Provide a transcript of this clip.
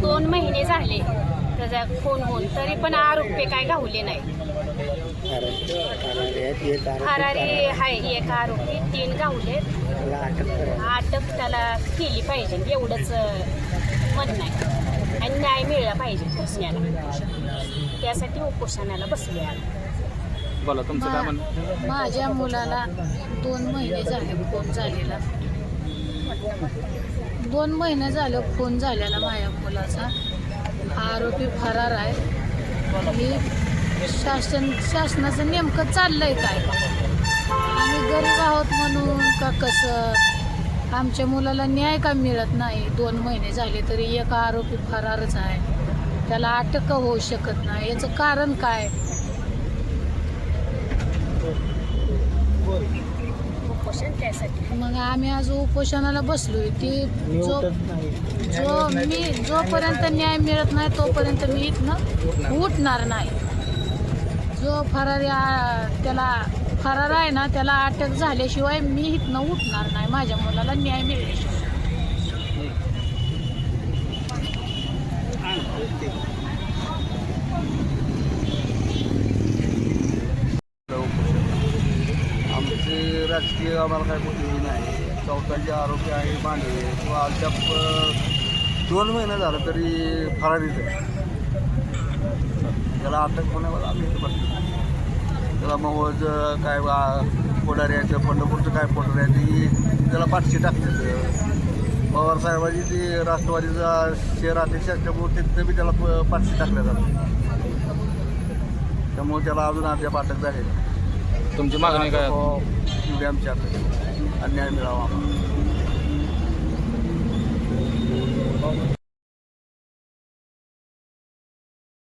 दोन महिने झाले. त्याचा फोन होऊन तरी पण आरोपी काय गावले नाही फरारी आहे एक आरोपी तीन गावले अटक त्याला केली पाहिजे एवढंच म्हणणं आहे. आणि न्याय मिळला पाहिजे पोचण्याला त्यासाठी उपोषणाला बसले बोला तुमचं काय म्हणणं? मा- माझ्या मुलाला दोन महिने झाले फोन झालेला. दोन महिने झालं फोन झालेला माझ्या मुलाचा. आरोपी फरार आहे. ही शासन शासनाचं नेमकं चाललंय काय? आम्ही गरीब आहोत म्हणून का कसं? आमच्या मुलाला न्याय का मिळत नाही? दोन महिने झाले तरी एक आरोपी फरारच आहे. त्याला अटक होऊ शकत नाही. याचं कारण काय? उपोषण त्यासाठी. मग आम्ही आज उपोषणाला बसलोय. ती जो जो मी जोपर्यंत न्याय मिळत नाही तोपर्यंत मी इथनं उठणार. नाही. जो फरारी त्याला फरार आहे ना त्याला अटक झाल्याशिवाय मी इथनं उठणार नाही. माझ्या मुलाला न्याय मिळल्याशिवाय ते राजकीय आम्हाला काय कुठेही नाही. चौथाचे आरोपी आहे मांडवे तो अद्याप दोन महिने झालं तरी फरारीत आहे. त्याला अटक होण्यावर आम्ही त्याला मग काय वा- यायचं पंढरपूरचं काय पुढाऱ्याचं ही त्याला पाठशी टाकतात. पवारसाहेबांची ती राष्ट्रवादीचा शहर अध्यक्ष असल्यामुळे तिथं बी त्याला प- पाठशी टाकल्या जातात त्यामुळे त्याला अजून अद्याप अटक झालेली तुमची मागणी काय? हो, एवढी अन्याय मिळावा.